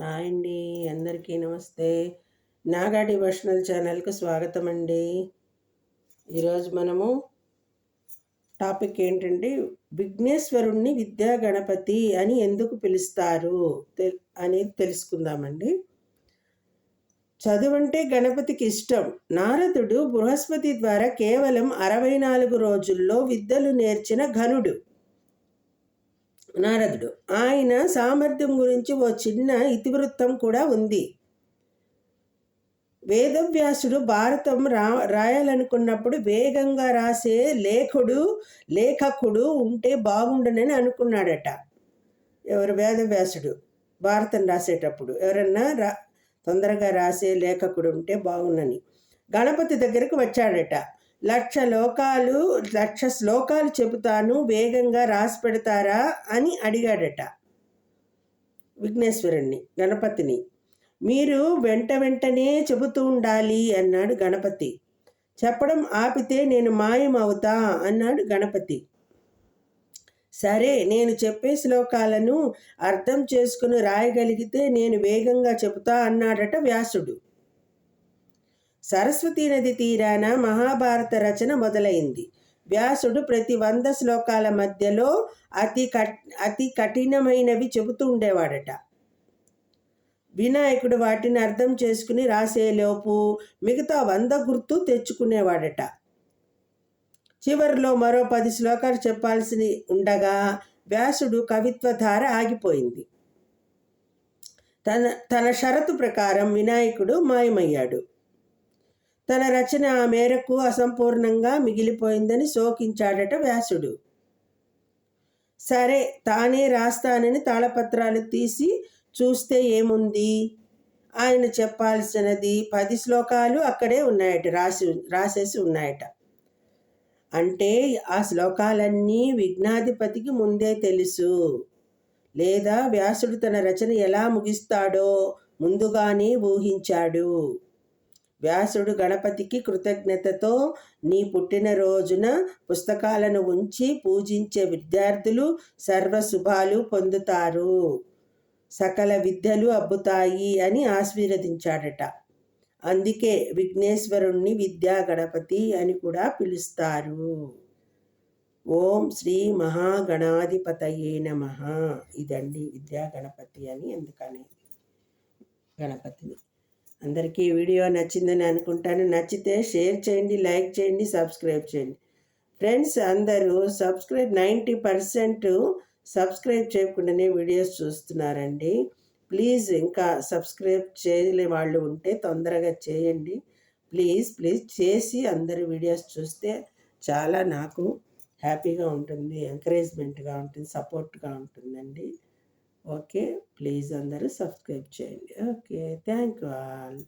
Hi అండి అందరికీ నమస్తే. నాగా డివోషనల్ ఛానల్కు స్వాగతం అండి. ఈరోజు మనము టాపిక్ ఏంటంటే విఘ్నేశ్వరుణ్ణి విద్యా గణపతి అని ఎందుకు పిలుస్తారు? అనేది తెలుసుకుందామండి. చదువంటే గణపతికి ఇష్టం. నారదుడు బృహస్పతి ద్వారా కేవలం అరవై నాలుగు రోజుల్లో విద్యలు నేర్చిన ఘనుడు. నారదుడు. ఆయన సామర్థ్యం గురించి ఓ చిన్న ఇతివృత్తం కూడా ఉంది. వేదవ్యాసుడు భారతం రా రాయాలనుకున్నప్పుడు వేగంగా రాసే లేఖుడు లేఖకుడు ఉంటే బాగుండనని అనుకున్నాడట. ఎవరు? వేదవ్యాసుడు. భారతం రాసేటప్పుడు. ఎవరన్నా రా తొందరగా రాసే లేఖకుడు ఉంటే బాగుండని. గణపతి దగ్గరకు వచ్చాడట. లక్ష లోకాలు లక్ష శ్లోకాలు చెబుతాను వేగంగా రాసి పెడతారా అని అడిగాడట విఘ్నేశ్వరుణ్ణి గణపతిని. మీరు వెంట వెంటనే చెబుతూ ఉండాలి అన్నాడు గణపతి. చెప్పడం ఆపితే నేను మాయం అవుతా అన్నాడు గణపతి. సరే నేను చెప్పే శ్లోకాలను అర్థం చేసుకుని రాయగలిగితే నేను వేగంగా చెబుతా అన్నాడట వ్యాసుడు. సరస్వతీ నది తీరాన మహాభారత రచన మొదలైంది. వ్యాసుడు ప్రతి వంద శ్లోకాల మధ్యలో అతి కట్ అతి కఠినమైనవి చెబుతూ ఉండేవాడట. వినాయకుడు వాటిని అర్థం చేసుకుని రాసేలోపు మిగతా వంద గుర్తు తెచ్చుకునేవాడట. చివరిలో మరో పది శ్లోకాలు చెప్పాల్సి ఉండగా వ్యాసుడు కవిత్వధార ఆగిపోయింది. తన తన షరతు ప్రకారం వినాయకుడు మాయమయ్యాడు. తన రచన ఆ మేరకు అసంపూర్ణంగా మిగిలిపోయిందని శోకించాడట వ్యాసుడు. సరే తానే రాస్తానని తాళపత్రాలు తీసి చూస్తే ఏముంది? ఆయన చెప్పాల్సినది పది శ్లోకాలు అక్కడే ఉన్నాయట రాసి రాసేసి ఉన్నాయట. అంటే ఆ శ్లోకాలన్నీ విఘ్నాధిపతికి ముందే తెలుసు. లేదా వ్యాసుడు తన రచన ఎలా ముగిస్తాడో ముందుగానే ఊహించాడు. వ్యాసుడు గణపతికి కృతజ్ఞతతో నీ పుట్టినరోజున పుస్తకాలను ఉంచి పూజించే విద్యార్థులు సర్వశుభాలు పొందుతారు. సకల విద్యలు అబ్బుతాయి అని ఆశీర్వదించాడట. అందుకే విఘ్నేశ్వరుణ్ణి విద్యా గణపతి అని కూడా పిలుస్తారు. ఓం శ్రీ మహాగణాధిపతయే నమ. ఇదండి విద్యా గణపతి అని ఎందుకని? గణపతిని. అందరికీ ఈ వీడియో నచ్చిందని అనుకుంటాను. నచ్చితే షేర్ చేయండి లైక్ చేయండి సబ్స్క్రైబ్ చేయండి. ఫ్రెండ్స్ అందరూ సబ్స్క్రైబ్ నైంటీ పర్సెంట్ సబ్స్క్రైబ్ చేయకుండానే వీడియోస్ చూస్తున్నారండి. ప్లీజ్ ఇంకా సబ్స్క్రైబ్ చేయలే వాళ్ళు ఉంటే తొందరగా చేయండి. ప్లీజ్ ప్లీజ్ చేసి అందరు వీడియోస్ చూస్తే చాలా నాకు హ్యాపీగా ఉంటుంది ఎంకరేజ్మెంట్గా ఉంటుంది సపోర్ట్గా ఉంటుందండి. ఓకే ప్లీజ్ అందరూ సబ్స్క్రైబ్ చేయండి. Okay thank you all